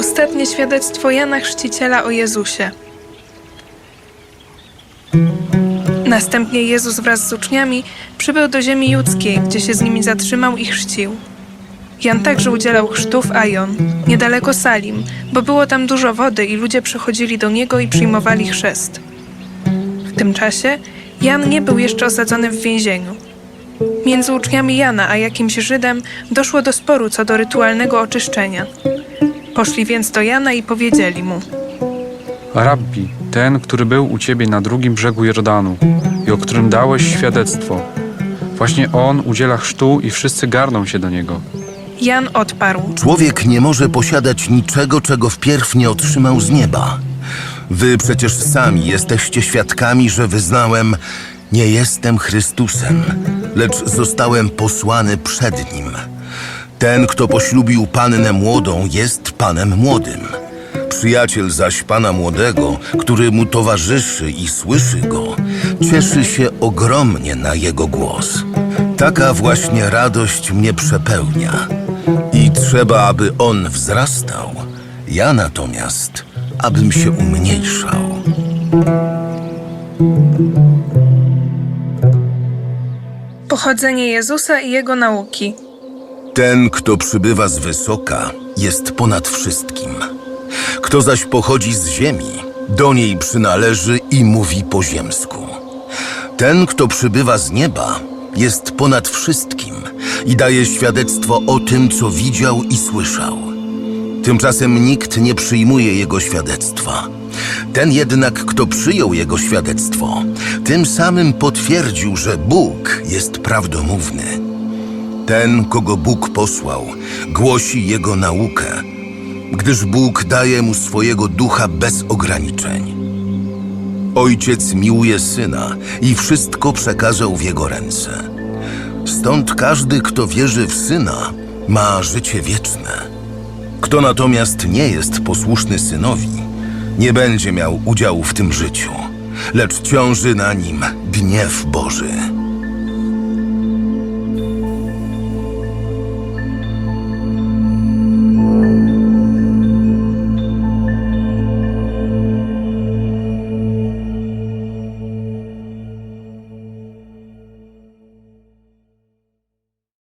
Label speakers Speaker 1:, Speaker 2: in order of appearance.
Speaker 1: ostatnie świadectwo Jana Chrzciciela o Jezusie. Następnie Jezus wraz z uczniami przybył do ziemi judzkiej, gdzie się z nimi zatrzymał i chrzcił. Jan także udzielał chrztów Ajon, niedaleko Salim, bo było tam dużo wody i ludzie przychodzili do niego i przyjmowali chrzest. W tym czasie Jan nie był jeszcze osadzony w więzieniu. Między uczniami Jana a jakimś Żydem doszło do sporu co do rytualnego oczyszczenia. Poszli więc do Jana i powiedzieli mu:
Speaker 2: Rabbi, ten, który był u ciebie na drugim brzegu Jordanu i o którym dałeś świadectwo. Właśnie on udziela chrztu i wszyscy garną się do niego.
Speaker 1: Jan odparł:
Speaker 3: Człowiek nie może posiadać niczego, czego wpierw nie otrzymał z nieba. Wy przecież sami jesteście świadkami, że wyznałem: Nie jestem Chrystusem, lecz zostałem posłany przed nim. Ten, kto poślubił pannę młodą, jest panem młodym. Przyjaciel zaś pana młodego, który mu towarzyszy i słyszy go, cieszy się ogromnie na jego głos. Taka właśnie radość mnie przepełnia. I trzeba, aby on wzrastał, ja natomiast, abym się umniejszał.
Speaker 1: Pochodzenie Jezusa i jego nauki.
Speaker 3: Ten, kto przybywa z wysoka, jest ponad wszystkim. Kto zaś pochodzi z ziemi, do niej przynależy i mówi po ziemsku. Ten, kto przybywa z nieba, jest ponad wszystkim i daje świadectwo o tym, co widział i słyszał. Tymczasem nikt nie przyjmuje jego świadectwa. Ten jednak, kto przyjął jego świadectwo, tym samym potwierdził, że Bóg jest prawdomówny. Ten, kogo Bóg posłał, głosi jego naukę, gdyż Bóg daje mu swojego ducha bez ograniczeń. Ojciec miłuje syna i wszystko przekazał w jego ręce. Stąd każdy, kto wierzy w syna, ma życie wieczne. Kto natomiast nie jest posłuszny synowi, nie będzie miał udziału w tym życiu, lecz ciąży na nim gniew Boży.